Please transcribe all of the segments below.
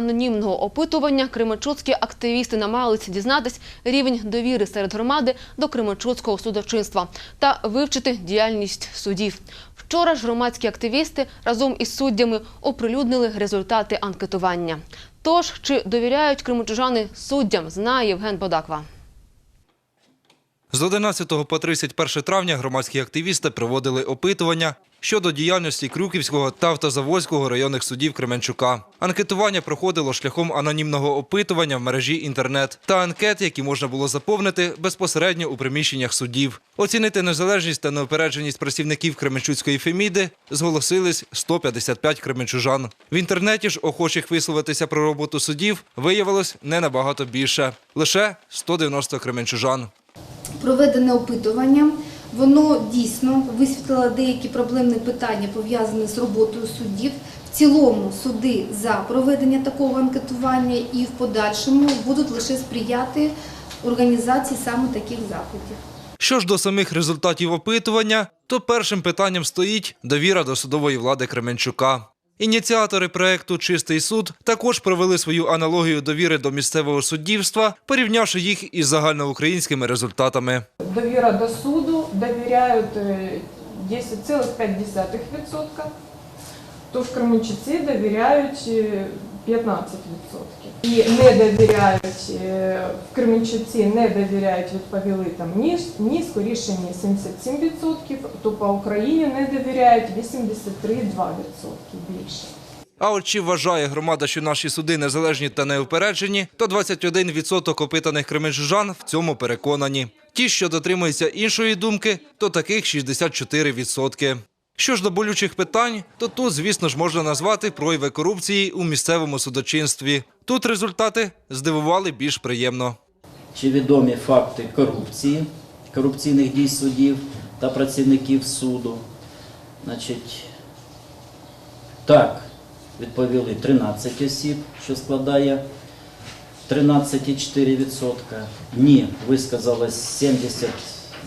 анонімного опитування кременчуцькі активісти намагалися дізнатись рівень довіри серед громади до кременчуцького судочинства та вивчити діяльність судів. Вчора ж громадські активісти разом із суддями оприлюднили результати анкетування. Тож, чи довіряють кременчужани суддям, знає Євген Бодаква. З 11 по 31 травня громадські активісти проводили опитування щодо діяльності Крюківського та Автозаводського районних судів Кременчука. Анкетування проходило шляхом анонімного опитування в мережі інтернет та анкет, які можна було заповнити безпосередньо у приміщеннях судів. Оцінити незалежність та неупередженість працівників Кременчуцької Феміди зголосились 155 кременчужан. В інтернеті ж охочих висловитися про роботу судів виявилось не набагато більше лише 190 кременчужан. Проведене опитування. Воно дійсно висвітлило деякі проблемні питання, пов'язані з роботою суддів. В цілому суди за проведення такого анкетування і в подальшому будуть лише сприяти організації саме таких заходів. Що ж до самих результатів опитування, то першим питанням стоїть довіра до судової влади Кременчука. Ініціатори проекту Чистий суд також провели свою аналогію довіри до місцевого суддівства, порівнявши їх із загальноукраїнськими результатами. Довіра до суду довіряють е, 10,5%, то в Кременчуці довіряють е, 15%. І не довіряють е, в Кременчуці не довіряють, відповіли там ні, ні скоріше ні 77%, то по Україні не довіряють 83,2% більше. А чи вважає громада, що наші суди незалежні та неупереджені, то 21% опитаних кременчужан в цьому переконані. Ті, що дотримуються іншої думки, то таких 64%. Що ж до болючих питань, то тут, звісно ж, можна назвати прояви корупції у місцевому судочинстві. Тут результати здивували більш приємно. Чи відомі факти корупції, корупційних дій суддів та працівників суду? Значить, так, відповіли 13 осіб, що складає 13,4%. Ні, висказалось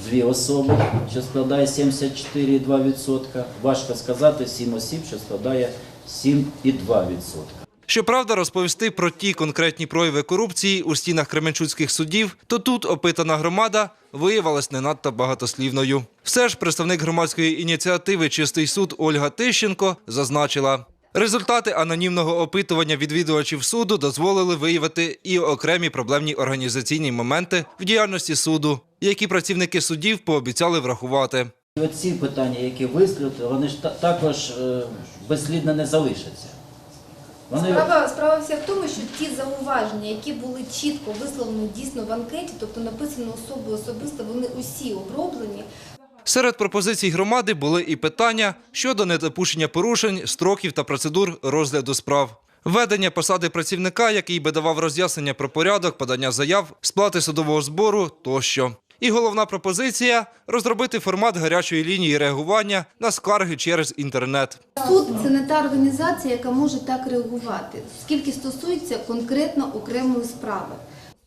72 особи, що складає 74,2%. Важко сказати 7 осіб, що складає 7,2%. Щоправда, розповісти про ті конкретні прояви корупції у стінах кременчуцьких судів, то тут опитана громада виявилась не надто багатослівною. Все ж представник громадської ініціативи Чистий суд Ольга Тищенко зазначила. Результати анонімного опитування відвідувачів суду дозволили виявити і окремі проблемні організаційні моменти в діяльності суду, які працівники судів пообіцяли врахувати. Оці питання, які висвітлили, вони ж та- також е, безслідно не залишаться. Вони Справа, справа вся в тому, що ті зауваження, які були чітко висловлені дійсно в анкеті, тобто написано особою особисто, вони усі оброблені. Серед пропозицій громади були і питання щодо недопущення порушень, строків та процедур розгляду справ. Введення посади працівника, який би давав роз'яснення про порядок подання заяв, сплати судового збору тощо. І головна пропозиція розробити формат гарячої лінії реагування на скарги через інтернет. Суд це не та організація, яка може так реагувати, оскільки стосується конкретно окремої справи.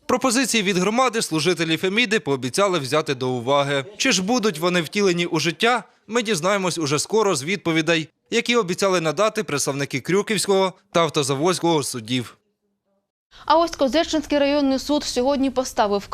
Пропозиції від громади служителі Феміди пообіцяли взяти до уваги. Чи ж будуть вони втілені у життя? Ми дізнаємось уже скоро з відповідей, які обіцяли надати представники Крюківського та Автозаводського судів. А ось Козельчинський районний суд сьогодні поставив